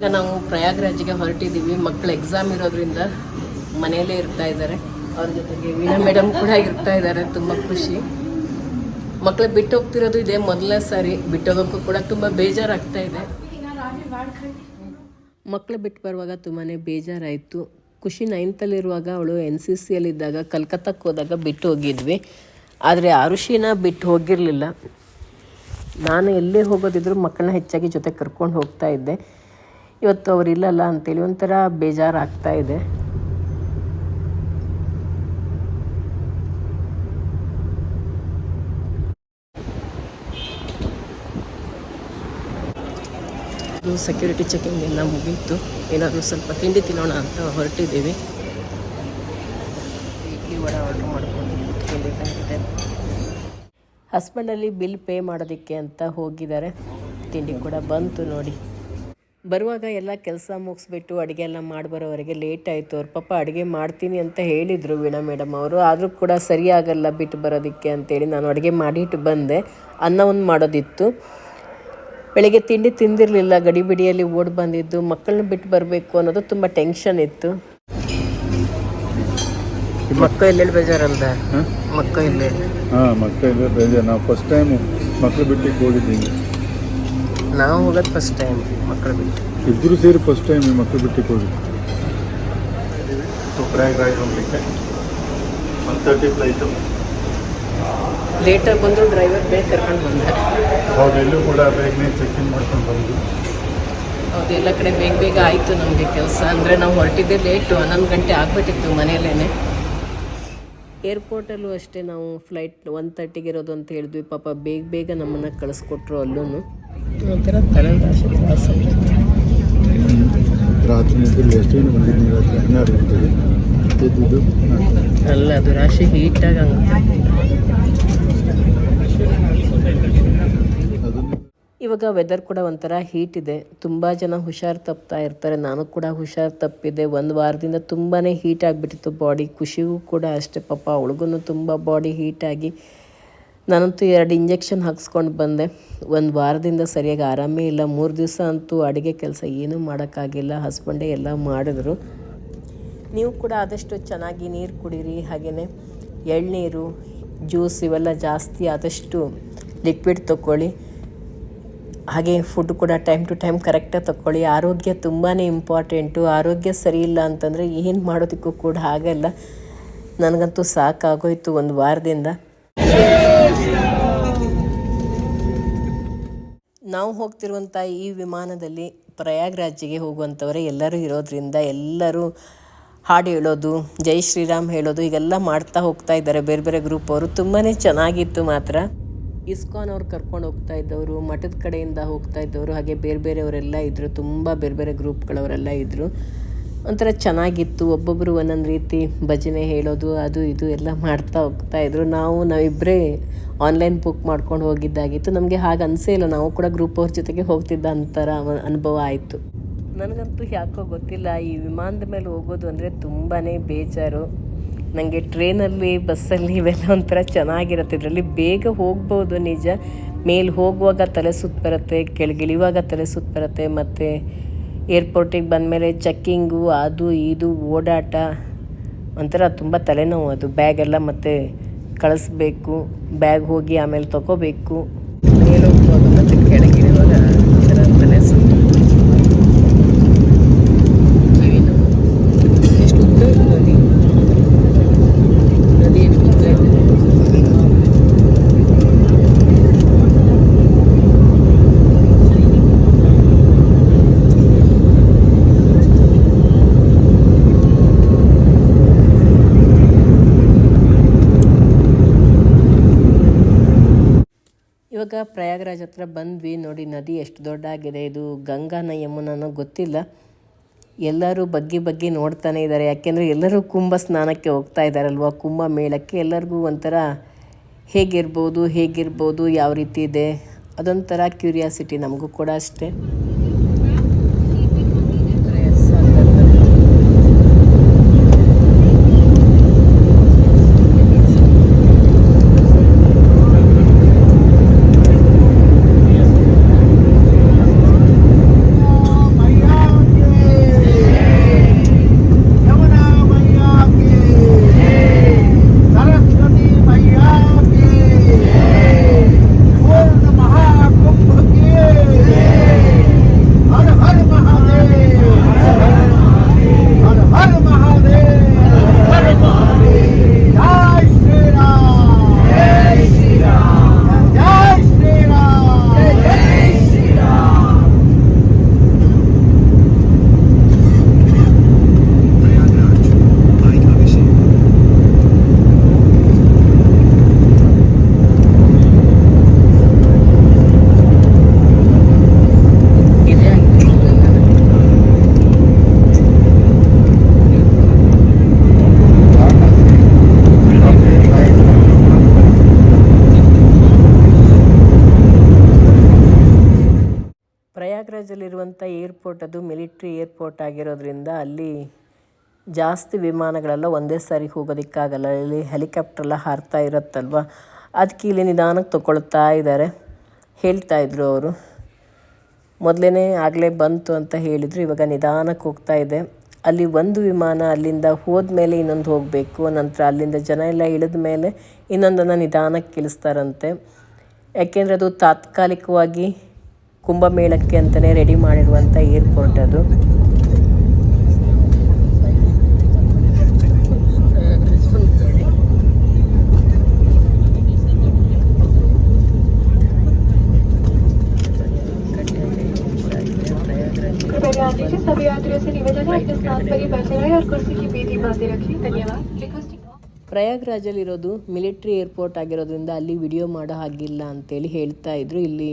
ಈಗ ನಾವು ಪ್ರಯಾಗ್ರಾಜ್ಗೆ ಹೊರಟಿದ್ದೀವಿ. ಮಕ್ಕಳು ಎಕ್ಸಾಮ್ ಇರೋದ್ರಿಂದ ಮನೆಯಲ್ಲೇ ಇರ್ತಾ ಇದ್ದಾರೆ. ಅವ್ರ ಜೊತೆಗೆ ವೀಣಾ ಮೇಡಮ್ ಕೂಡ ಇರ್ತಾ ಇದ್ದಾರೆ. ತುಂಬ ಖುಷಿ. ಮಕ್ಕಳು ಬಿಟ್ಟು ಹೋಗ್ತಿರೋದು ಇದೆ ಮೊದಲನೇ ಸಾರಿ. ಬಿಟ್ಟೋಗೋಕ್ಕೂ ಕೂಡ ತುಂಬ ಬೇಜಾರಾಗ್ತಾ ಇದೆ. ಮಕ್ಕಳು ಬಿಟ್ಟು ಬರುವಾಗ ತುಂಬಾ ಬೇಜಾರಾಯಿತು. ಖುಷಿ ನೈನ್ತಲ್ಲಿರುವಾಗ ಅವಳು ಎನ್ ಸಿ ಸಿಯಲ್ಲಿದ್ದಾಗ ಕಲ್ಕತ್ತಾಕ್ಕೆ ಹೋದಾಗ ಬಿಟ್ಟು ಹೋಗಿದ್ವಿ. ಆದರೆ ಅರುಷಿನ ಬಿಟ್ಟು ಹೋಗಿರಲಿಲ್ಲ. ನಾನು ಎಲ್ಲೇ ಹೋಗೋದಿದ್ರು ಮಕ್ಕಳನ್ನ ಹೆಚ್ಚಾಗಿ ಜೊತೆ ಕರ್ಕೊಂಡು ಹೋಗ್ತಾ ಇದ್ದೆ. ಇವತ್ತು ಅವ್ರು ಇಲ್ಲಲ್ಲ ಅಂತೇಳಿ ಒಂಥರ ಬೇಜಾರಾಗ್ತಾ ಇದೆ. ಇದು ಸೆಕ್ಯೂರಿಟಿ ಚೆಕಿಂಗ್ ಎಲ್ಲ ಮುಗೀತು. ಏನಾದರೂ ಸ್ವಲ್ಪ ತಿಂಡಿ ತಿನ್ನೋಣ ಅಂತ ಹೊರಟಿದ್ದೀವಿ. ಇಡ್ಲಿ ವಡೆ ಆರ್ಡ್ರ್ ಮಾಡ್ಕೊಂಡು ಹಸ್ಬೆಂಡಲ್ಲಿ ಬಿಲ್ ಪೇ ಮಾಡೋದಕ್ಕೆ ಅಂತ ಹೋಗಿದ್ದಾರೆ. ತಿಂಡಿ ಕೂಡ ಬಂತು ನೋಡಿ. ಬರುವಾಗ ಎಲ್ಲ ಕೆಲಸ ಮುಗಿಸ್ಬಿಟ್ಟು ಅಡುಗೆ ಎಲ್ಲ ಮಾಡಿ ಬರೋವರೆಗೆ ಲೇಟ್ ಆಯಿತು. ಅವ್ರ ಪಾಪ ಅಡುಗೆ ಮಾಡ್ತೀನಿ ಅಂತ ಹೇಳಿದರು ವೀಣಾ ಮೇಡಮ್ ಅವರು. ಆದರೂ ಕೂಡ ಸರಿಯಾಗಲ್ಲ ಬಿಟ್ಟು ಬರೋದಕ್ಕೆ ಅಂತೇಳಿ ನಾನು ಅಡುಗೆ ಮಾಡಿಟ್ಟು ಬಂದೆ. ಅನ್ನವನ್ನು ಮಾಡೋದಿತ್ತು. ಬೆಳಗ್ಗೆ ತಿಂಡಿ ತಿಂದಿರಲಿಲ್ಲ. ಗಡಿಬಿಡಿಯಲ್ಲಿ ಓಡಿ ಬಂದಿದ್ದು. ಮಕ್ಕಳನ್ನ ಬಿಟ್ಟು ಬರಬೇಕು ಅನ್ನೋದು ತುಂಬ ಟೆನ್ಷನ್ ಇತ್ತು. ಮಕ್ಕಳು ಎಲ್ಲೆಲ್ಲಿ ಬೇಜಾರಂದ ಮಕ್ಕ ಇಲ್ಲೇ ಹಾಂ ಮಕ್ಕಳಿಂದ ಬೇಜಾರು. ನಾವು ಫಸ್ಟ್ ಟೈಮ್ ಮಕ್ಕಳು ಬಿಟ್ಟಿಗೆ ಹೋಗಿದ್ದೀವಿ. ನಾವು ಹೋಗೋದು ಫಸ್ಟ್ ಟೈಮ್ ಮಕ್ಕಳು ಬಿಟ್ಟು. ಇಬ್ಬರು ಸೇರಿ ಫಸ್ಟ್ ಟೈಮ್ ಮಕ್ಕಳು ಬಿಟ್ಟಿಗೆ ಹೋಗಿ. ಸೊ ಪ್ರಯಾಗ್ರಾಜ್ ಹೋಗ್ಲಿಕ್ಕೆ? ಒನ್ ತರ್ಟಿ ಫ್ಲೈಟು ಲೇಟಾಗಿ ಬಂದರೂ ಡ್ರೈವರ್ ಬೇಗ ಕರ್ಕೊಂಡು ಬಂದ ಎಲ್ಲೂ ಕೂಡ ಬೇಗನೆ ಚೆಕ್ ಇನ್ ಮಾಡ್ಕೊಂಡು ಬಂದ್ವಿ ಹೌದು ಎಲ್ಲ ಕಡೆ ಬೇಗ ಬೇಗ ಆಯಿತು ನಮಗೆ ಕೆಲಸ. ಅಂದರೆ ನಾವು ಹೊರಟಿದ್ದೆ ಲೇಟು ಹನ್ನೊಂದು ಗಂಟೆ ಆಗ್ಬಿಟ್ಟಿತ್ತು ಮನೆಯಲ್ಲೇ ಏರ್ಪೋರ್ಟಲ್ಲೂ ಅಷ್ಟೇ ನಾವು ಫ್ಲೈಟ್ ಒನ್ ತರ್ಟಿಗೆ ಇರೋದು ಅಂತ ಹೇಳಿದ್ವಿ. ಪಾಪ ಬೇಗ ಬೇಗ ನಮ್ಮನ್ನು ಕಳಿಸ್ಕೊಟ್ರು ಅಲ್ಲೂ ಒಂಥರ ತಲೆರಾಶಿ ತ್ರಾಸ ರಾತ್ರಿ ನಿದ್ದೆ ಎಷ್ಟೇನು ಬಂದಿದ್ದೀನಿ ರಾತ್ರಿ ಹನ್ನೆರಡು ಗಂಟೆಗೆ? ಎದ್ದಿದ್ದು? ಅಲ್ಲ ಅದು ರಾಶಿ ಹೀಟ್ ಹಂಗೆ ಅದನ್ನು ಇವಾಗ ವೆದರ್ ಕೂಡ ಒಂಥರ ಹೀಟ್ ಇದೆ. ತುಂಬ ಜನ ಹುಷಾರು ತಪ್ತಾ ಇರ್ತಾರೆ. ನಾನು ಕೂಡ ಹುಷಾರು ತಪ್ಪಿದೆ. ಒಂದು ವಾರದಿಂದ ತುಂಬಾ ಹೀಟ್ ಆಗಿಬಿಟ್ಟಿತ್ತು ಬಾಡಿ ಖುಷಿಗೂ ಕೂಡ ಅಷ್ಟೇ ಪಾಪ. ಅವಳಿಗೂ ತುಂಬ ಬಾಡಿ ಹೀಟಾಗಿ ನಾನಂತೂ ಎರಡು ಇಂಜೆಕ್ಷನ್ ಹಾಕ್ಸ್ಕೊಂಡು ಬಂದೆ. ಒಂದು ವಾರದಿಂದ ಸರಿಯಾಗಿ ಆರಾಮೇ ಇಲ್ಲ. ಮೂರು ದಿವಸ ಅಂತೂ ಅಡುಗೆ ಕೆಲಸ ಏನೂ ಮಾಡೋಕ್ಕಾಗಿಲ್ಲ. ಹಸ್ಬೆಂಡೇ ಎಲ್ಲ ಮಾಡಿದ್ರು. ನೀವು ಕೂಡ ಆದಷ್ಟು ಚೆನ್ನಾಗಿ ನೀರು ಕುಡೀರಿ. ಹಾಗೆಯೇ ಎಳ್ನೀರು, ಜ್ಯೂಸ್ ಇವೆಲ್ಲ ಜಾಸ್ತಿ ಆದಷ್ಟು ಲಿಕ್ವಿಡ್ ತಗೊಳ್ಳಿ ಹಾಗೆ ಫುಡ್ ಕೂಡ ಟೈಮ್ ಟು ಟೈಮ್ ಕರೆಕ್ಟಾಗಿ ತಗೊಳ್ಳಿ ಆರೋಗ್ಯ ತುಂಬಾ ಇಂಪಾರ್ಟೆಂಟು. ಆರೋಗ್ಯ ಸರಿ ಇಲ್ಲ ಅಂತಂದರೆ ಏನು ಮಾಡೋದಕ್ಕೂ ಕೂಡ ಆಗಲ್ಲ ನನಗಂತೂ ಸಾಕಾಗೋಯ್ತು ಒಂದು ವಾರದಿಂದ. ನಾವು ಹೋಗ್ತಿರುವಂಥ ಈ ವಿಮಾನದಲ್ಲಿ ಪ್ರಯಾಗ್ರಾಜ್ಗೆ ಹೋಗುವಂಥವರೇ ಎಲ್ಲರೂ ಇರೋದ್ರಿಂದ ಎಲ್ಲರೂ ಹಾಡು ಹೇಳೋದು, ಜೈ ಶ್ರೀರಾಮ್ ಹೇಳೋದು ಈಗೆಲ್ಲ ಮಾಡ್ತಾ ಹೋಗ್ತಾ ಇದ್ದಾರೆ. ಬೇರೆ ಬೇರೆ ಗ್ರೂಪ್ ಅವರು ತುಂಬಾ ಚೆನ್ನಾಗಿತ್ತು ಮಾತ್ರ. ಇಸ್ಕಾನ್ ಅವ್ರು ಕರ್ಕೊಂಡು ಹೋಗ್ತಾ ಇದ್ದವರು, ಮಠದ ಕಡೆಯಿಂದ ಹೋಗ್ತಾ ಇದ್ದವರು, ಹಾಗೆ ಬೇರೆ ಬೇರೆಯವರೆಲ್ಲ ಇದ್ದರು ತುಂಬ ಬೇರೆ ಬೇರೆ ಗ್ರೂಪ್ಗಳವರೆಲ್ಲ ಇದ್ದರು ಒಂಥರ ಚೆನ್ನಾಗಿತ್ತು. ಒಬ್ಬೊಬ್ಬರು ಒಂದೊಂದು ರೀತಿ ಭಜನೆ ಹೇಳೋದು, ಅದು ಇದು ಎಲ್ಲ ಮಾಡ್ತಾ ಹೋಗ್ತಾ ಇದ್ರು. ನಾವು ನಾವಿಬ್ಬರೇ ಆನ್ಲೈನ್ ಬುಕ್ ಮಾಡ್ಕೊಂಡು ಹೋಗಿದ್ದಾಗಿತ್ತು. ನಮಗೆ ಹಾಗೆ ಅನಿಸೇ ಇಲ್ಲ. ನಾವು ಕೂಡ ಗ್ರೂಪ್ ಅವ್ರ ಜೊತೆಗೆ ಹೋಗ್ತಿದ್ದ ಅಂತರ ಅನುಭವ ಆಯಿತು. ನನಗಂತೂ ಯಾಕೋ ಗೊತ್ತಿಲ್ಲ. ಈ ವಿಮಾನದ ಮೇಲೆ ಹೋಗೋದು ಅಂದರೆ ತುಂಬಾ ಬೇಜಾರು. ನನಗೆ ಟ್ರೈನಲ್ಲಿ ಬಸ್ಸಲ್ಲಿ ಇವೆಲ್ಲ ಒಂಥರ ಚೆನ್ನಾಗಿರುತ್ತೆ. ಇದರಲ್ಲಿ ಬೇಗ ಹೋಗ್ಬೋದು ನಿಜ. ಮೇಲೆ ಹೋಗುವಾಗ ತಲೆ ಸುತ್ತ ಬರುತ್ತೆ ಕೆಳಗಿಳಿಯುವಾಗ ತಲೆ ಸುತ್ತ ಬರುತ್ತೆ, ಮತ್ತು ಏರ್ಪೋರ್ಟಿಗೆ ಬಂದಮೇಲೆ ಚೆಕ್ಕಿಂಗು ಅದು ಇದು ಓಡಾಟ ಒಂಥರ ತುಂಬ ತಲೆನೋವು ಅದು. ಬ್ಯಾಗೆಲ್ಲ ಮತ್ತೆ ಕಳಿಸ್ಬೇಕು, ಬ್ಯಾಗ್ ಹೋಗಿ ಆಮೇಲೆ ತಗೋಬೇಕು ಮೇಲೆ ಹೋಗುವಾಗ ಮತ್ತು ಕೆಳಗಿಳಿಯುವಾಗ ಒಂಥರ ತಲೆ ಸುತ್ತ ಕಿವಿ ನೋವು. ಎಷ್ಟು ಉದ್ದ ಇದೆ ನದಿ ನದಿ ಎಷ್ಟು ಉದ್ದ ಇದೆ ಇವಾಗ ಪ್ರಯಾಗರಾಜ್ ಹತ್ರ ಬಂದ್ವಿ. ನೋಡಿ, ನದಿ ಎಷ್ಟು ದೊಡ್ಡಾಗಿದೆ. ಇದು ಗಂಗಾನ ಯಮುನಾನೋ ಗೊತ್ತಿಲ್ಲ. ಎಲ್ಲರೂ ಬಗ್ಗಿ ಬಗ್ಗಿ ನೋಡ್ತಾನೆ ಇದ್ದಾರೆ. ಯಾಕೆಂದರೆ ಎಲ್ಲರೂ ಕುಂಭ ಸ್ನಾನಕ್ಕೆ ಹೋಗ್ತಾ ಇದ್ದಾರಲ್ವ? ಕುಂಭ ಮೇಳಕ್ಕೆ ಎಲ್ಲರಿಗೂ ಒಂಥರ ಹೇಗಿರ್ಬೋದು ಹೇಗಿರ್ಬೋದು, ಯಾವ ರೀತಿ ಇದೆ ಅದೊಂಥರ ಕ್ಯೂರಿಯಾಸಿಟಿ ನಮಗೂ ಕೂಡ ಅಷ್ಟೇ. ಇರುವಂಥ ಏರ್ಪೋರ್ಟ್ ಅದು ಮಿಲಿಟ್ರಿ ಏರ್ಪೋರ್ಟ್ ಆಗಿರೋದ್ರಿಂದ ಅಲ್ಲಿ ಜಾಸ್ತಿ ವಿಮಾನಗಳೆಲ್ಲ ಒಂದೇ ಸಾರಿ ಹೋಗೋದಕ್ಕಾಗಲ್ಲ. ಇಲ್ಲಿ ಹೆಲಿಕಾಪ್ಟ್ರೆಲ್ಲ ಹಾರ್ತಾ ಇರುತ್ತಲ್ವ? ಅದಕ್ಕೆ ಇಲ್ಲಿ ನಿಧಾನಕ್ಕೆ ತಗೊಳ್ತಾ ಇದ್ದಾರೆ. ಹೇಳ್ತಾ ಇದ್ರು ಅವರು. ಮೊದಲೇ ಆಗಲೇ ಬಂತು ಅಂತ ಹೇಳಿದರು. ಇವಾಗ ನಿಧಾನಕ್ಕೆ ಹೋಗ್ತಾ ಇದೆ. ಅಲ್ಲಿ ಒಂದು ವಿಮಾನ ಅಲ್ಲಿಂದ ಹೋದ ಮೇಲೆ ಇನ್ನೊಂದು ಹೋಗಬೇಕು. ನಂತರ ಅಲ್ಲಿಂದ ಜನ ಎಲ್ಲ ಇಳಿದ ಮೇಲೆ ಇನ್ನೊಂದನ್ನು ನಿಧಾನಕ್ಕೆ ಇಳಿಸ್ತಾರಂತೆ. ಯಾಕೆಂದರೆ ಅದು ತಾತ್ಕಾಲಿಕವಾಗಿ ಕುಂಭಮೇಳಕ್ಕೆ ಅಂತಲೇ ರೆಡಿ ಮಾಡಿರುವಂಥ ಏರ್ಪೋರ್ಟ್ ಅದು कृपया ध्यान दीजिए सभी यात्रियों से निवेदन है अपने स्थान पर ही बैठे रहे और कुर्सी की बीती बांधे रखिए धन्यवाद रिक्वेस्टिंग ಪ್ರಯಾಗ್ರಾಜಲ್ಲಿರೋದು ಮಿಲಿಟ್ರಿ ಏರ್ಪೋರ್ಟ್ ಆಗಿರೋದ್ರಿಂದ ಅಲ್ಲಿ ವಿಡಿಯೋ ಮಾಡೋ ಹಾಗಿಲ್ಲ ಅಂತೇಳಿ ಹೇಳ್ತಾ ಇದ್ರು ಇಲ್ಲಿ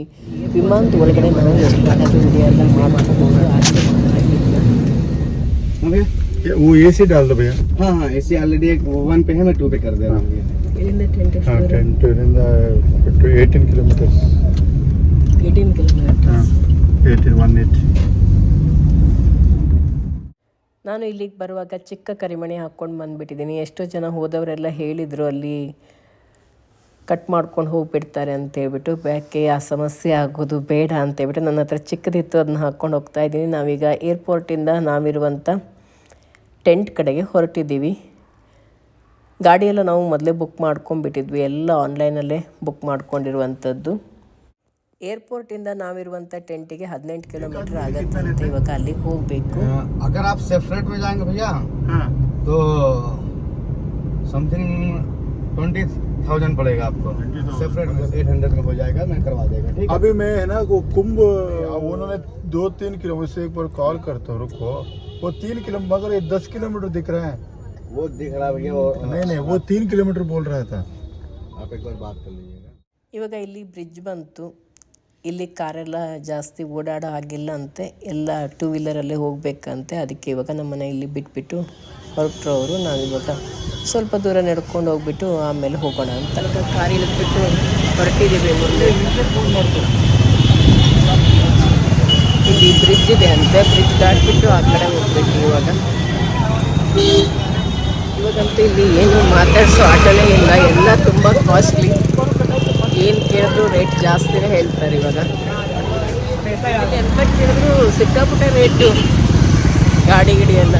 ವಿಮಾನದ ಒಳಗಡೆ ನಾವು ಎಷ್ಟು ಬೇಕಾದ್ರೂ ವಿಡಿಯೋ ಎಲ್ಲ ಮಾಡ್ಕೋಬೋದು ಆದರೆ ಮಾಡೋ ಹಾಗಿಲ್ಲ हाँ भैया ये- वो ए सी डाल दो भैया हाँ हाँ ए सी ऑलरेडी एक वन पे है मैं टू पे कर दे रहा हूँ ಇಲ್ಲಿಂದ ಟೆಂಟ್ ಹಾಂ ten ಟೂರಿಂದ to eighteen kilometres eighteen kilometre ನಾನು ಇಲ್ಲಿಗೆ ಬರುವಾಗ ಚಿಕ್ಕ ಕರಿಮಣಿ ಹಾಕ್ಕೊಂಡು ಬಂದುಬಿಟ್ಟಿದ್ದೀನಿ. ಎಷ್ಟೋ ಜನ ಹೋದವರೆಲ್ಲ ಹೇಳಿದರು ಅಲ್ಲಿ ಕಟ್ ಮಾಡ್ಕೊಂಡು ಹೋಗ್ಬಿಡ್ತಾರೆ ಅಂತೇಳ್ಬಿಟ್ಟು ಬ್ಯಾಕೆ ಯಾಕೆ ಆ ಸಮಸ್ಯೆ ಆಗೋದು ಬೇಡ ಅಂತ ಹೇಳ್ಬಿಟ್ಟು ನನ್ನ ಹತ್ರ ಚಿಕ್ಕದಿತ್ತು, ಅದನ್ನ ಹಾಕ್ಕೊಂಡು ಹೋಗ್ತಾ ಇದ್ದೀನಿ. ನಾವೀಗ ಏರ್ಪೋರ್ಟಿಂದ ನಾವಿರುವಂಥ ಟೆಂಟ್ ಕಡೆಗೆ ಹೊರಟಿದ್ದೀವಿ. ಗಾಡಿಯೆಲ್ಲ ನಾವು ಮೊದಲೇ ಬುಕ್ ಮಾಡ್ಕೊಂಡ್ಬಿಟ್ಟಿದ್ವಿ. ಎಲ್ಲ ಆನ್ಲೈನಲ್ಲೇ ಬುಕ್ ಮಾಡ್ಕೊಂಡಿರುವಂಥದ್ದು ಏರ್ಪೋರ್ಟಿಂದ ನಾವಿರುವಂಥ ಟೆಂಟಿಗೆ ಹದಿನೆಂಟು ಕಿಲೋಮೀಟ್ರ್ ಆಗತ್ತೆ ಅಂತ ಇವಾಗ ಅಲ್ಲಿಗೆ ಹೋಗಬೇಕು अगर आप सेपरेट में जाएंगे भैया हाँ तो समथिंग ट्वेंटी थाउजेंड पड़ेगा आपको 20,000 सेपरेट में एट हंड्रेड में हो जाएगा मैं करवा देगा ठीक है अभी मैं है ना वो कुंभ उन्होंने दो तीन किलोमीटर से एक बार कॉल करता हूँ रुको वो तीन किलोमीटर मगर ये दस किलोमीटर दिख रहे हैं वो दिख रहा है भैया वो नहीं नहीं वो तीन किलोमीटर बोल रहा था आप एक बार बात कर लीजिएगा ಇವಾಗ ಇಲ್ಲಿ ಬ್ರಿಡ್ಜ್ ಬಂತು ಇಲ್ಲಿ ಕಾರೆಲ್ಲ ಜಾಸ್ತಿ ಓಡಾಡೋ ಹಾಗಿಲ್ಲ ಅಂತೆ. ಎಲ್ಲ ಟೂ ವೀಲರಲ್ಲೇ ಹೋಗಬೇಕಂತೆ. ಅದಕ್ಕೆ ಇವಾಗ ನಮ್ಮನೆ ಇಲ್ಲಿ ಬಿಟ್ಬಿಟ್ಟು ಹೊರಟ್ರು ಅವರು, ನಾವಿವಾಗ ಸ್ವಲ್ಪ ದೂರ ನಡ್ಕೊಂಡು ಹೋಗ್ಬಿಟ್ಟು ಆಮೇಲೆ ಹೋಗೋಣ ಅಂತ. ಕಾರ್ ಇಳಿದ್ಬಿಟ್ಟು ಹೊರಟಿದ್ದೀವಿ ಮುಂದೆ. ಇಲ್ಲಿ ಬ್ರಿಡ್ಜ್ ಇದೆ ಅಂತೆ. ಬ್ರಿಡ್ಜ್ ದಾಟ್ಬಿಟ್ಟು ಆ ಕಡೆ ಹೋಗ್ಬೇಕು ಇವಾಗ. ಇವಾಗಂತೂ ಇಲ್ಲಿ ಏನು ಮಾತಾಡಿಸೋ ಆಟೋನೇ ಇಲ್ಲ. ಎಲ್ಲ ತುಂಬ ಕಾಸ್ಟ್ಲಿ ಏನು ಕೇಳಿದ್ರು ರೇಟ್ ಜಾಸ್ತಿನೇ ಹೇಳ್ತಾರೆ ಇವಾಗ. ಎಂತ ಕೇಳಿದ್ರು ಸಿಕ್ಕಾಪಟ್ಟೆ ರೇಟು ಗಾಡಿ ಗಿಡಿ ಎಲ್ಲ.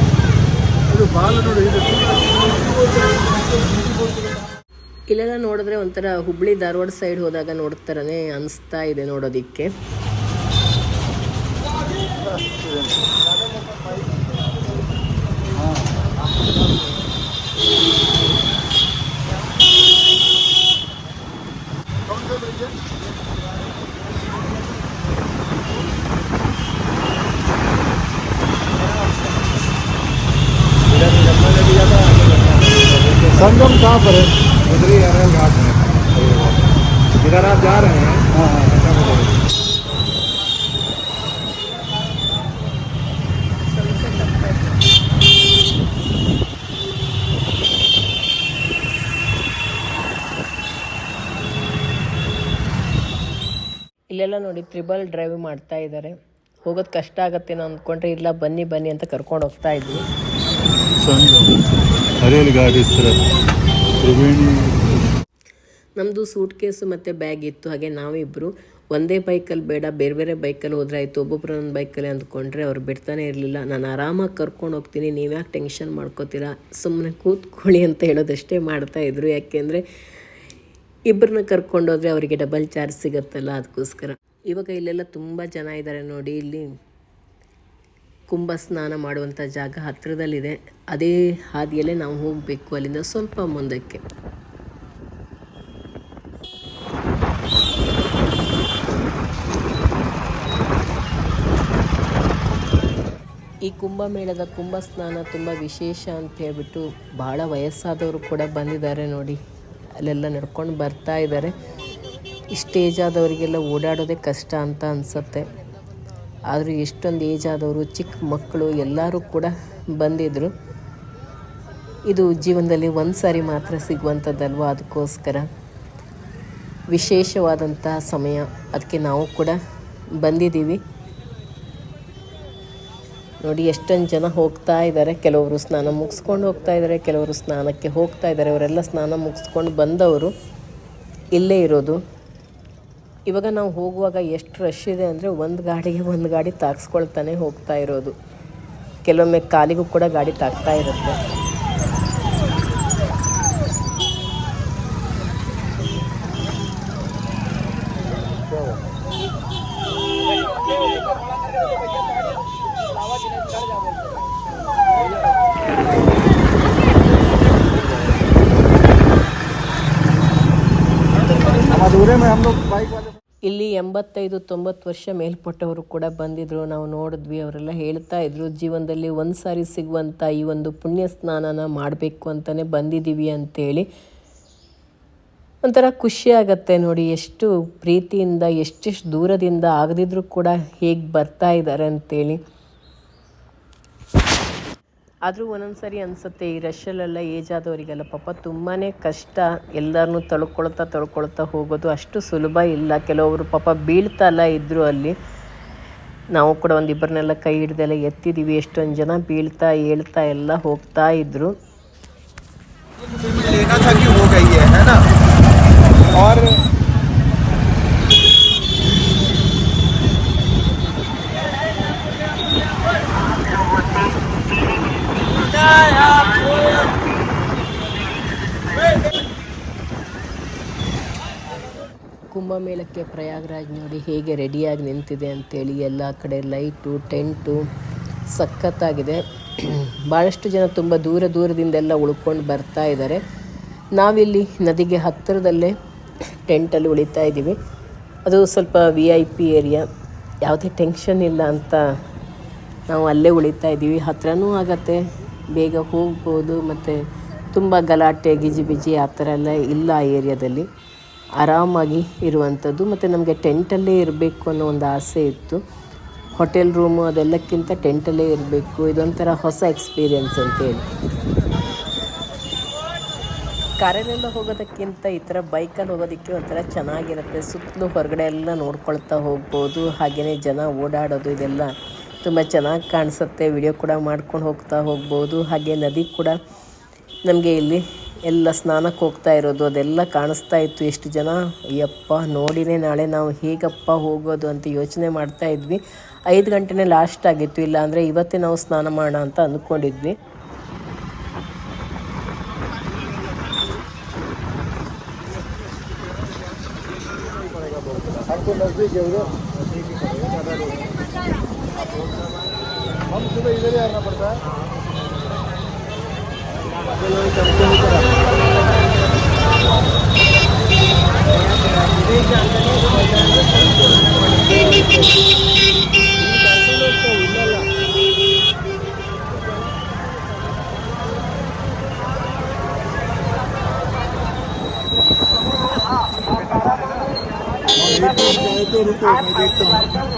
ಇಲ್ಲೆಲ್ಲ ನೋಡಿದ್ರೆ ಒಂಥರ ಹುಬ್ಳಿ ಧಾರವಾಡ ಸೈಡ್ ಹೋದಾಗ ನೋಡ್ತಾರನೇ ಅನಿಸ್ತಾ ಇದೆ ನೋಡೋದಿಕ್ಕೆ. संगम कहाँ पर है उधर ही अरल घाट है इधर आप जा रहे हैं हाँ हाँ ಇಲ್ಲೆಲ್ಲ ನೋಡಿ ತ್ರಿಬಲ್ ಡ್ರೈವ್ ಮಾಡ್ತಾ ಇದ್ದಾರೆ ಹೋಗೋದು ಕಷ್ಟ ಆಗತ್ತೇನೋ ಅಂದ್ಕೊಂಡ್ರೆ ಇಲ್ಲ ಬನ್ನಿ ಬನ್ನಿ ಅಂತ ಕರ್ಕೊಂಡು ಹೋಗ್ತಾ ಇದ್ವಿ संगम ನಮ್ಮದು ಸೂಟ್ ಕೇಸು ಮತ್ತು ಬ್ಯಾಗ್ ಇತ್ತು. ಹಾಗೆ ನಾವಿಬ್ಬರು ಒಂದೇ ಬೈಕಲ್ಲಿ ಬೇಡ, ಬೇರೆ ಬೇರೆ ಬೈಕಲ್ಲಿ ಹೋದ್ರೆ ಆಯಿತು. ಒಬ್ಬೊಬ್ಬರು ನನ್ನ ಬೈಕಲ್ಲಿ ಅಂದ್ಕೊಂಡ್ರೆ ಅವ್ರು ಬಿಡ್ತಾನೆ ಇರಲಿಲ್ಲ. ನಾನು ಆರಾಮಾಗಿ ಕರ್ಕೊಂಡು ಹೋಗ್ತೀನಿ ನೀವ್ಯಾಕೆ ಟೆನ್ಷನ್ ಮಾಡ್ಕೋತೀರಾ? ಸುಮ್ಮನೆ ಕೂತ್ಕೊಳ್ಳಿ ಅಂತ ಹೇಳೋದಷ್ಟೇ ಮಾಡ್ತಾಯಿದ್ರು ಯಾಕೆಂದರೆ ಇಬ್ಬರನ್ನ ಕರ್ಕೊಂಡೋದ್ರೆ ಅವರಿಗೆ ಡಬಲ್ ಚಾರ್ಜ್ ಸಿಗುತ್ತಲ್ಲ ಅದಕ್ಕೋಸ್ಕರ ಇವಾಗ ಇಲ್ಲೆಲ್ಲ ತುಂಬ ಜನ ಇದ್ದಾರೆ ನೋಡಿ, ಇಲ್ಲಿ ಕುಂಭ ಸ್ನಾನ ಮಾಡುವಂಥ ಜಾಗ ಹತ್ತಿರದಲ್ಲಿದೆ. ಅದೇ ಹಾದಿಯಲ್ಲೇ ನಾವು ಹೋಗಬೇಕು ಅಲ್ಲಿಂದ ಸ್ವಲ್ಪ ಮುಂದಕ್ಕೆ. ಈ ಕುಂಭಮೇಳದ ಕುಂಭ ಸ್ನಾನ ತುಂಬ ವಿಶೇಷ ಅಂತ ಹೇಳ್ಬಿಟ್ಟು ಭಾಳ ವಯಸ್ಸಾದವರು ಕೂಡ ಬಂದಿದ್ದಾರೆ ನೋಡಿ. ಅಲ್ಲೆಲ್ಲ ನಡ್ಕೊಂಡು ಬರ್ತಾ ಇದ್ದಾರೆ. ಏಜ್ ಆದವರಿಗೆಲ್ಲ ಓಡಾಡೋದೇ ಕಷ್ಟ ಅಂತ ಅನಿಸತ್ತೆ. ಆದರೂ ಎಷ್ಟೊಂದು ಏಜ್ ಆದವರು, ಚಿಕ್ಕ ಮಕ್ಕಳು ಎಲ್ಲರೂ ಕೂಡ ಬಂದಿದ್ದರು ಇದು ಜೀವನದಲ್ಲಿ ಒಂದು ಸಾರಿ ಮಾತ್ರ ಸಿಗುವಂಥದ್ದಲ್ವ ಅದಕ್ಕೋಸ್ಕರ ವಿಶೇಷವಾದಂಥ ಸಮಯ ಅದಕ್ಕೆ ನಾವು ಕೂಡ ಬಂದಿದ್ದೀವಿ. ನೋಡಿ, ಎಷ್ಟೊಂದು ಜನ ಹೋಗ್ತಾ ಇದ್ದಾರೆ ಕೆಲವರು ಸ್ನಾನ ಮುಗಿಸ್ಕೊಂಡು ಹೋಗ್ತಾ ಇದ್ದಾರೆ ಕೆಲವರು ಸ್ನಾನಕ್ಕೆ ಹೋಗ್ತಾ ಇದ್ದಾರೆ ಅವರೆಲ್ಲ ಸ್ನಾನ ಮುಗಿಸ್ಕೊಂಡು ಬಂದವರು ಇಲ್ಲೇ ಇರೋದು. ಇವಾಗ ನಾವು ಹೋಗುವಾಗ ಎಷ್ಟು ರಶ್ ಇದೆ ಅಂದರೆ ಒಂದು ಗಾಡಿಗೆ ಒಂದು ಗಾಡಿ ತಾಕ್ಸ್ಕೊಳ್ತಾನೆ ಹೋಗ್ತಾ ಇರೋದು ಕೆಲವೊಮ್ಮೆ ಕಾಲಿಗೂ ಕೂಡ ಗಾಡಿ ತಾಗ್ತಾ ಇರುತ್ತೆ अब अधूरे में हम लोग बाइक वाले ಇಲ್ಲಿ ಎಂಬತ್ತೈದು, ತೊಂಬತ್ತು ವರ್ಷ ಮೇಲ್ಪಟ್ಟವರು ಕೂಡ ಬಂದಿದ್ರು. ನಾವು ನೋಡಿದ್ವಿ, ಅವರೆಲ್ಲ ಹೇಳ್ತಾ ಇದ್ರು, ಜೀವನದಲ್ಲಿ ಒಂದು ಸಾರಿ ಸಿಗುವಂಥ ಈ ಒಂದು ಪುಣ್ಯ ಸ್ನಾನನ ಮಾಡಬೇಕು ಅಂತಲೇ ಬಂದಿದ್ದೀವಿ ಅಂತೇಳಿ. ಒಂಥರ ಖುಷಿ ಆಗತ್ತೆ ನೋಡಿ, ಎಷ್ಟು ಪ್ರೀತಿಯಿಂದ, ಎಷ್ಟೆಷ್ಟು ದೂರದಿಂದ ಆಗದಿದ್ರೂ ಕೂಡ ಹೇಗೆ ಬರ್ತಾ ಇದ್ದಾರೆ ಅಂತೇಳಿ. ಆದರೂ ಒಂದೊಂದು ಸರಿ ಅನಿಸುತ್ತೆ ಈ ರಷಲ್ಲೆಲ್ಲ ಏಜ್ ಆದವರಿಗೆಲ್ಲ ಪಾಪ ತುಂಬಾ ಕಷ್ಟ. ಎಲ್ಲರನ್ನೂ ತೊಳ್ಕೊಳ್ತಾ ತೊಳ್ಕೊಳ್ತಾ ಹೋಗೋದು ಅಷ್ಟು ಸುಲಭ ಇಲ್ಲ. ಕೆಲವರು ಪಾಪ ಬೀಳ್ತಲ್ಲ ಇದ್ದರು ಅಲ್ಲಿ. ನಾವು ಕೂಡ ಒಂದು ಇಬ್ಬರನ್ನೆಲ್ಲ ಕೈ ಹಿಡ್ದೆಲ್ಲ ಎತ್ತಿದ್ದೀವಿ ಎಷ್ಟೊಂದು ಜನ ಬೀಳ್ತಾ, ಏಳ್ತಾ, ಎಲ್ಲ ಹೋಗ್ತಾ ಇದ್ದರು ಕುಂಭಮೇಳಕ್ಕೆ ಪ್ರಯಾಗ್ರಾಜ್ ನೋಡಿ ಹೇಗೆ ರೆಡಿಯಾಗಿ ನಿಂತಿದೆ ಅಂತೇಳಿ ಎಲ್ಲ ಕಡೆ ಲೈಟು, ಟೆಂಟು ಸಖತ್ತಾಗಿದೆ. ಭಾಳಷ್ಟು ಜನ ತುಂಬ ದೂರ ದೂರದಿಂದೆಲ್ಲ ಉಳ್ಕೊಂಡು ಬರ್ತಾ ಇದ್ದಾರೆ. ನಾವಿಲ್ಲಿ ನದಿಗೆ ಹತ್ತಿರದಲ್ಲೇ ಟೆಂಟಲ್ಲಿ ಉಳಿತಾ ಇದ್ದೀವಿ. ಅದು ಸ್ವಲ್ಪ ವಿ ಐ ಪಿ ಏರಿಯಾ ಯಾವುದೇ ಟೆನ್ಷನ್ ಇಲ್ಲ ಅಂತ ನಾವು ಅಲ್ಲೇ ಉಳಿತಾ ಇದ್ದೀವಿ. ಹತ್ರನೂ ಆಗತ್ತೆ ಬೇಗ ಹೋಗ್ಬೋದು, ಮತ್ತು ತುಂಬ ಗಲಾಟೆ, ಗಿಜಿ ಬಿಜಿ ಆ ಥರ ಎಲ್ಲ ಇಲ್ಲ ಆ ಏರಿಯಾದಲ್ಲಿ. ಆರಾಮಾಗಿ ಇರುವಂಥದ್ದು, ಮತ್ತು ನಮಗೆ ಟೆಂಟಲ್ಲೇ ಇರಬೇಕು ಅನ್ನೋ ಒಂದು ಆಸೆ ಇತ್ತು. ಹೋಟೆಲ್ ರೂಮು ಅದೆಲ್ಲಕ್ಕಿಂತ ಟೆಂಟಲ್ಲೇ ಇರಬೇಕು, ಇದೊಂಥರ ಹೊಸ ಎಕ್ಸ್ಪೀರಿಯನ್ಸ್ ಅಂತೇಳಿ ಕಾರಲ್ಲೆಲ್ಲ ಹೋಗೋದಕ್ಕಿಂತ ಈ ಥರ ಬೈಕಲ್ಲಿ ಹೋಗೋದಕ್ಕೆ ಒಂಥರ ಚೆನ್ನಾಗಿರುತ್ತೆ. ಸುತ್ತಲೂ ಹೊರಗಡೆ ಎಲ್ಲ ನೋಡ್ಕೊಳ್ತಾ ಹೋಗ್ಬೋದು ಹಾಗೆಯೇ ಜನ ಓಡಾಡೋದು ಇದೆಲ್ಲ. ತುಂಬ ಚೆನ್ನಾಗಿ ಕಾಣಿಸುತ್ತೆ. ವಿಡಿಯೋ ಕೂಡ ಮಾಡ್ಕೊಂಡು ಹೋಗ್ತಾ ಹೋಗ್ಬೋದು. ಹಾಗೆ ನದಿ ಕೂಡ ನಮಗೆ ಇಲ್ಲಿ ಎಲ್ಲ ಸ್ನಾನಕ್ಕೆ ಹೋಗ್ತಾ ಇರೋದು. ಅದೆಲ್ಲ ಕಾಣಿಸ್ತಾ ಇತ್ತು. ಎಷ್ಟು ಜನ ಅಯ್ಯಪ್ಪ, ನೋಡಿನೇ ನಾಳೆ ನಾವು ಹೇಗಪ್ಪ ಹೋಗೋದು ಅಂತ ಯೋಚನೆ ಮಾಡ್ತಾ ಇದ್ವಿ. ಐದು ಗಂಟೆನೇ ಲಾಸ್ಟ್ ಆಗಿತ್ತು. ಇಲ್ಲ ಅಂದರೆ ಇವತ್ತೇ ನಾವು ಸ್ನಾನ ಮಾಡೋಣ ಅಂತ ಅಂದ್ಕೊಂಡಿದ್ವಿ. हम सुबह इधर ही आना पड़ता है तो रुको मैं देखता हूँ देखो देखो ಹಾಂ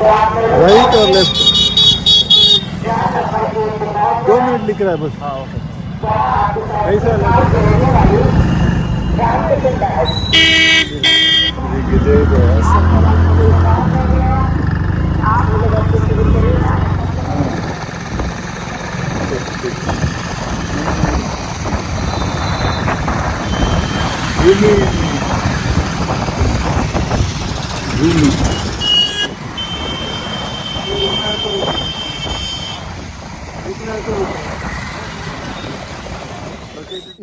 राइट और लेफ़्ट दो मिनट लिख रहा है बस। हाँ Really, really.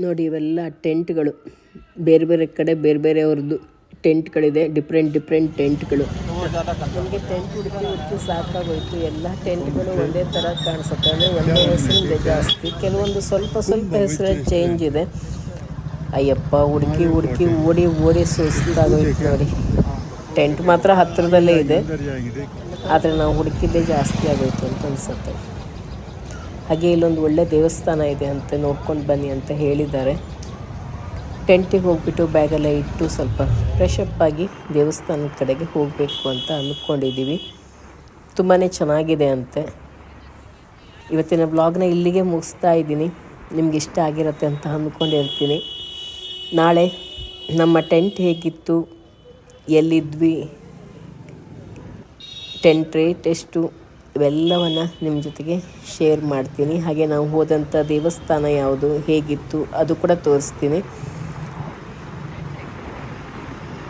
ನೋಡಿ ಇವೆಲ್ಲ ಟೆಂಟ್ಗಳು. ಬೇರೆ ಬೇರೆ ಕಡೆ ಬೇರೆ ಬೇರೆ ಅವ್ರದ್ದು ಟೆಂಟ್ಗಳಿದೆ. Different different ಟೆಂಟ್ಗಳು. ನಮಗೆ ಟೆಂಟ್ ಹುಡುಕಿ ಹುಡುಕಿ ಸಾಕಾಗೋಯ್ತು. ಎಲ್ಲ ಟೆಂಟ್ಗಳು ಒಂದೇ ಥರ ಕಾಣಿಸುತ್ತೆ. ಅಂದರೆ ಒಂದೇ ಹೆಸರಿಂದೆ ಜಾಸ್ತಿ? ಕೆಲವೊಂದು ಸ್ವಲ್ಪ ಸ್ವಲ್ಪ ಹೆಸರು ಚೇಂಜ್ ಇದೆ. ಅಯ್ಯಪ್ಪ ಹುಡುಕಿ ಹುಡುಕಿ ಓಡಿ ಓಡಿ ಸುಸ್ತಾಗೋಯ್ತು ನೋಡಿ. ಟೆಂಟ್ ಮಾತ್ರ ಹತ್ತಿರದಲ್ಲೇ ಇದೆ. ಆದರೆ ನಾವು ಹುಡುಕಿದ್ದೇ ಜಾಸ್ತಿ ಆಗೋಯ್ತು ಅಂತ ಅನಿಸುತ್ತೆ. ಹಾಗೆ ಇಲ್ಲೊಂದು ಒಳ್ಳೆ ದೇವಸ್ಥಾನ ಇದೆ ಅಂತ ನೋಡ್ಕೊಂಡು ಬನ್ನಿ ಅಂತ ಹೇಳಿದ್ದಾರೆ. ಟೆಂಟಿಗೆ ಹೋಗ್ಬಿಟ್ಟು ಬ್ಯಾಗೆಲ್ಲ ಇಟ್ಟು ಸ್ವಲ್ಪ ಫ್ರೆಶ್ ಅಪ್ ಆಗಿ ದೇವಸ್ಥಾನದ ಕಡೆಗೆ ಹೋಗಬೇಕು ಅಂತ ಅಂದ್ಕೊಂಡಿದ್ದೀವಿ. ತುಂಬಾ ಚೆನ್ನಾಗಿದೆ ಅಂತೆ. ಇವತ್ತಿನ ಬ್ಲಾಗ್ನ ಇಲ್ಲಿಗೆ ಮುಗಿಸ್ತಾ ಇದ್ದೀನಿ. ನಿಮ್ಗೆ ಇಷ್ಟ ಆಗಿರುತ್ತೆ ಅಂತ ಅಂದ್ಕೊಂಡಿರ್ತೀನಿ ನಾಳೆ ನಮ್ಮ ಟೆಂಟ್ ಹೇಗಿತ್ತು, ಎಲ್ಲಿದ್ವಿ, ಟೆಂಟ್ ರೇಟ್ ಎಷ್ಟು? ಇವೆಲ್ಲವನ್ನು ನಿಮ್ಮ ಜೊತೆಗೆ ಶೇರ್ ಮಾಡ್ತೀನಿ. ಹಾಗೆ ನಾವು ಹೋದಂಥ ದೇವಸ್ಥಾನ ಯಾವುದು, ಹೇಗಿತ್ತು, ಅದು ಕೂಡ ತೋರಿಸ್ತೀನಿ.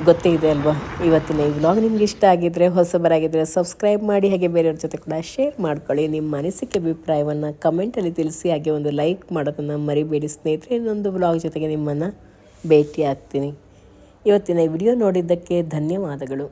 ಗೊತ್ತೇ ಇದೆ ಅಲ್ವಾ? ಇವತ್ತಿನ ಈ ವ್ಲಾಗ್ ನಿಮ್ಗೆ ಇಷ್ಟ ಆಗಿದ್ದರೆ ಹೊಸಬರಾಗಿದ್ದರೆ ಸಬ್ಸ್ಕ್ರೈಬ್ ಮಾಡಿ, ಹಾಗೆ ಬೇರೆಯವ್ರ ಜೊತೆ ಕೂಡ ಶೇರ್ ಮಾಡ್ಕೊಳ್ಳಿ. ನಿಮ್ಮ ಅನಿಸಿಕೆ, ಅಭಿಪ್ರಾಯವನ್ನು ಕಮೆಂಟಲ್ಲಿ ತಿಳಿಸಿ, ಹಾಗೆ ಒಂದು ಲೈಕ್ ಮಾಡೋದನ್ನು ಮರಿಬೇಡಿ. ಸ್ನೇಹಿತರೆ, ಇನ್ನೊಂದು ವ್ಲಾಗ್ ಜೊತೆಗೆ ನಿಮ್ಮನ್ನು ಭೇಟಿ ಆಗ್ತೀನಿ ಇವತ್ತಿನ ವಿಡಿಯೋ ನೋಡಿದ್ದಕ್ಕೆ ಧನ್ಯವಾದಗಳು.